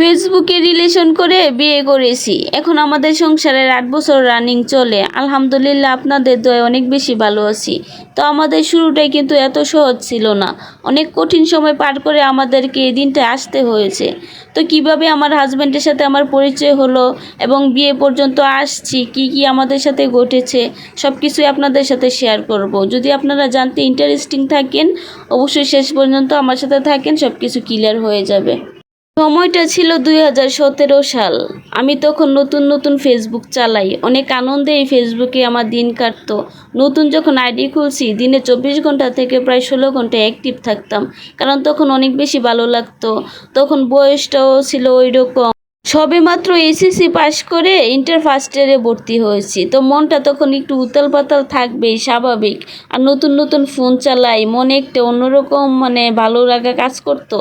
ফেসবুকে রিলেশন করে বিয়ে করেছি। এখন আমাদের সংসারের আট বছর রানিং চলে। আলহামদুলিল্লাহ আপনাদের দয়ে অনেক বেশি ভালো আছি। তো আমাদের শুরুটাই কিন্তু এত সহজ ছিল না। অনেক কঠিন সময় পার করে আমাদেরকে এই দিনটা আসতে হয়েছে। তো কীভাবে আমার হাজব্যান্ডের সাথে আমার পরিচয় হলো এবং বিয়ে পর্যন্ত আসছি, কি কি আমাদের সাথে ঘটেছে সব কিছুই আপনাদের সাথে শেয়ার করব। যদি আপনারা জানতে ইন্টারেস্টিং থাকেন, অবশ্যই শেষ পর্যন্ত আমার সাথে থাকেন সব কিছু ক্লিয়ার হয়ে যাবে। সময়টা ছিল দুই হাজার সতেরো সাল। আমি তখন নতুন নতুন ফেসবুক চালাই। অনেক আনন্দে এই ফেসবুকে আমার দিন কাটতো। নতুন যখন আইডি খুলছি, দিনে চব্বিশ ঘণ্টা থেকে প্রায় ষোলো ঘণ্টা অ্যাক্টিভ থাকতাম। কারণ তখন অনেক বেশি ভালো লাগতো। তখন বয়সটাও ছিল ওই রকম সবে মাত্র এসএসসি পাশ করে ইন্টার ফার্স্ট ইয়ারে ভর্তি হয়েছি। তো মনটা তখন একটু উতাল পাতাল থাকবেই, স্বাভাবিক। আর নতুন নতুন ফোন চালাই, মনে একটা অন্যরকম মানে ভালো লাগা কাজ করতো।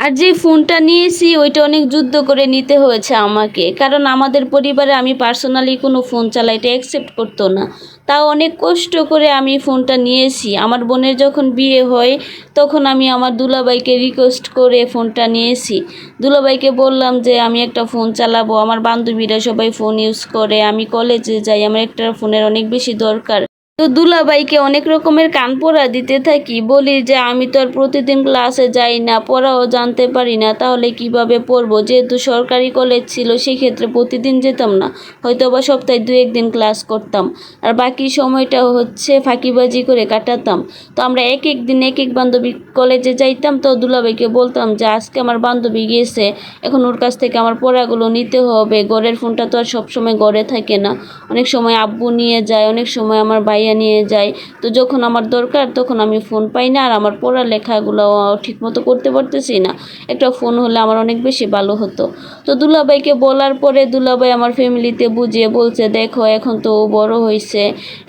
আর যে ফোনটা নিয়েছি, ওইটা অনেক যুদ্ধ করে নিতে হয়েছে আমাকে। কারণ আমাদের পরিবারে আমি পার্সোনালি কোনো ফোন চালাই, এটা অ্যাকসেপ্ট করতো না। তাও অনেক কষ্ট করে আমি ফোনটা নিয়েছি। আমার বোনের যখন বিয়ে হয়, তখন আমি আমার দুলাভাইকে রিকোয়েস্ট করে ফোনটা নিয়েছি। দুলাভাইকে বললাম যে, আমি একটা ফোন চালাবো। আমার বান্ধবীরা সবাই ফোন ইউজ করে। আমি কলেজে যাই, আমার একটা ফোনের অনেক বেশি দরকার। তো দুলাভাইকে অনেক রকমের কান পড়া দিতে থাকি। বলি যে, আমি তো আর প্রতিদিন ক্লাসে যাই না, পড়াও জানতে পারি না, তাহলে কীভাবে পড়ব? যেহেতু সরকারি কলেজ ছিল, সেক্ষেত্রে প্রতিদিন যেতাম না। হয়তো বা সপ্তাহে দু একদিন ক্লাস করতাম। আর বাকি সময়টা হচ্ছে ফাঁকিবাজি করে কাটাতাম। তো আমরা এক এক দিন এক এক বান্ধবী কলেজে যাইতাম, তো দুলাভাইকে বলতাম যে, আজকে আমার বান্ধবী গিয়েছে এখন ওর কাছ থেকে আমার পড়াগুলো নিতে হবে। ঘরের ফোনটা তো আর সবসময় ঘরে থাকে না। অনেক সময় আব্বু নিয়ে যায়, অনেক সময় আমার ভাইয়া নিয়ে যায় তো যখন আমার দরকার, তখন আমি ফোন পাই না আর আমার পড়া পড়ালেখাগুলো ঠিকমতো করতে পারতেছি না। একটা ফোন হলে আমার অনেক বেশি ভালো হতো। তো দুলাভাইকে বলার পরে দুলাভাই আমার ফ্যামিলিতে বুঝিয়ে বলছে, দেখো, এখন তো ও বড় হয়েছে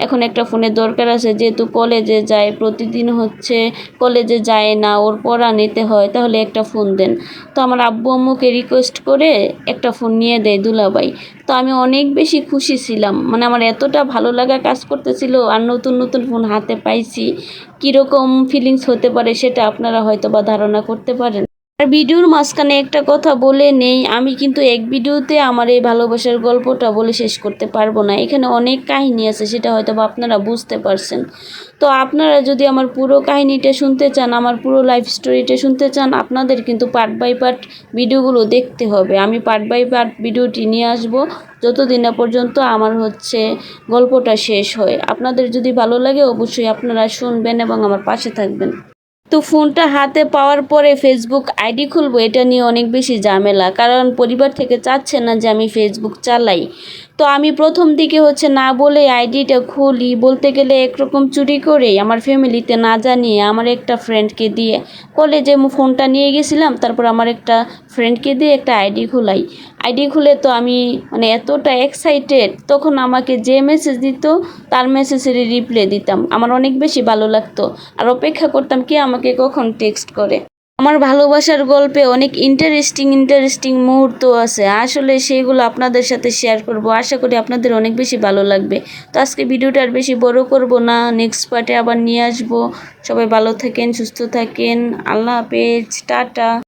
এখন একটা ফোনের দরকার আছে। যেহেতু কলেজে যায়, প্রতিদিন হচ্ছে কলেজে যায় না, ওর পড়া নিতে হয়, তাহলে একটা ফোন দেন। তো আমার আব্বু আম্মুকে রিকোয়েস্ট করে একটা ফোন নিয়ে দেয় দুলাভাই। তো আমি অনেক বেশি খুশি ছিলাম। মানে আমার এতটা ভালো লাগা কাজ করতেছিল আর নতুন নতুন ফোন হাতে পাইছি। কীরকম ফিলিংস হতে পারে সেটা আপনারা হয়তো বা ধারণা করতে পারেন। আর ভিডিওর মাঝখানে একটা কথা বলে নেই, আমি কিন্তু এক ভিডিওতে আমার এই ভালোবাসার গল্পটা বলে শেষ করতে পারব না। এখানে অনেক কাহিনী আছে, সেটা হয়তো আপনারা বুঝতে পারছেন। তো আপনারা যদি আমার পুরো কাহিনীটা শুনতে চান, আমার পুরো লাইফ স্টোরিটা শুনতে চান, আপনাদের কিন্তু পার্ট বাই পার্ট ভিডিওগুলো দেখতে হবে। আমি পার্ট বাই পার্ট ভিডিওটি নিয়ে আসব। যতদিন না পর্যন্ত আমার হচ্ছে গল্পটা শেষ হয়। আপনাদের যদি ভালো লাগে, অবশ্যই আপনারা শুনবেন এবং আমার পাশে থাকবেন। তো ফোনটা হাতে পাওয়ার পরে ফেসবুক আইডি খুলবো, এটা নিয়ে অনেক বেশি ঝামেলা। কারণ পরিবার থেকে চাচ্ছে না যে আমি ফেসবুক চালাই। তো আমি প্রথম দিকে হচ্ছে না বলে আইডিটা খুলি। বলতে গেলে একরকম চুরি করেই আমার ফ্যামিলিতে না জানিয়ে আমার একটা ফ্রেন্ডকে দিয়ে কলেজে ফোনটা নিয়ে গেছিলাম, তারপর আমার একটা ফ্রেন্ডকে দিয়ে একটা আইডি খোলাই। আইডি খুলে তো আমি মানে এতটা এক্সাইটেড তখন আমাকে যে মেসেজ দিত, তার মেসেজের রিপ্লাই দিতাম। আমার অনেক বেশি ভালো লাগতো। আর অপেক্ষা করতাম কি আমাকে কখন টেক্সট করে। আমার ভালোবাসার গল্পে অনেক ইন্টারেস্টিং ইন্টারেস্টিং মুহূর্ত আছে। আসলে সেগুলো আপনাদের সাথে শেয়ার করব। আশা করি আপনাদের অনেক বেশি ভালো লাগবে। তো আজকে ভিডিওটা আর বেশি বড় করব না। নেক্সট পার্টে আবার নিয়ে আসব। সবাই ভালো থাকেন, সুস্থ থাকেন। আল্লাহ হাফেজ। টাটা।